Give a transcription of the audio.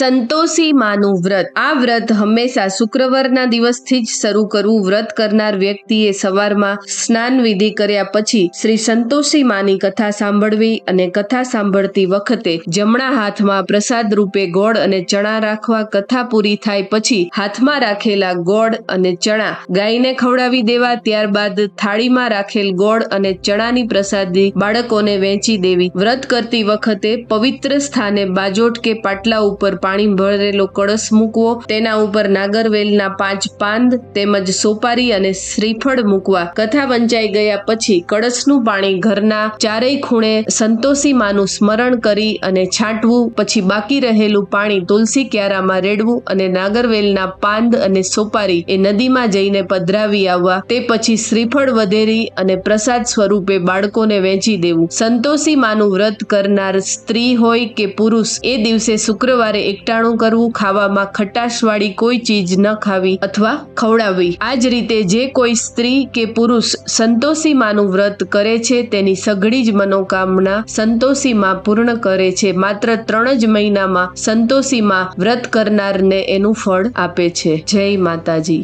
સંતોષી માનું વ્રત. આ વ્રત હંમેશા શુક્રવારના દિવસથી જ શરૂ કરવું. વ્રત કરનાર વ્યક્તિએ સવારમાં સ્નાન વિધિ કર્યા પછી શ્રી સંતોષી માની કથા સાંભળવી અને કથા સાંભળતી વખતે જમણા હાથમાં પ્રસાદ રૂપે ગોળ અને ચણા રાખવા કથા પૂરી થાય પછી હાથમાં રાખેલા ગોળ અને ચણા ગાયને ખવડાવી દેવા. ત્યારબાદ થાળીમાં રાખેલ ગોળ અને ચણાની પ્રસાદી બાળકોને વહેંચી દેવી. વ્રત કરતી વખતે પવિત્ર સ્થાને બાજોટ કે પાટલા ઉપર પાણી ભરેલો કળશ મૂકવો, તેના ઉપર નાગરવેલના પાંચ પાંદ તેમજ સોપારી અને શ્રીફળ મૂકવા. કથા વંચાઈ ગયા પછી કળશનું પાણી ઘરના ચારેય ખૂણે સંતોષી માનું સ્મરણ કરી અને છાંટવું, પછી બાકી રહેલું પાણી તુલસી ક્યારામાં રેડવું અને નાગરવેલના પાંદ અને સોપારી એ નદીમાં જઈને પધરાવી આવવા, તે પછી શ્રીફળ વધેરી અને પ્રસાદ સ્વરૂપે બાળકોને વેચી દેવું. સંતોષી માનું વ્રત કરનાર સ્ત્રી હોય કે પુરુષ, એ દિવસે શુક્રવારે એકટાણું કરવું ખાવામાં ખટાશવાળી કોઈ ચીજ ન ખાવી અથવા ખવડાવવી. આ જ રીતે જે કોઈ સ્ત્રી કે પુરુષ સંતોષી માનું વ્રત કરે છે, તેની સઘળી જ મનોકામના સંતોષી માં પૂર્ણ કરે છે. માત્ર ત્રણ જ મહિનામાં સંતોષી માં વ્રત કરનારને એનું ફળ આપે છે. જય માતાજી.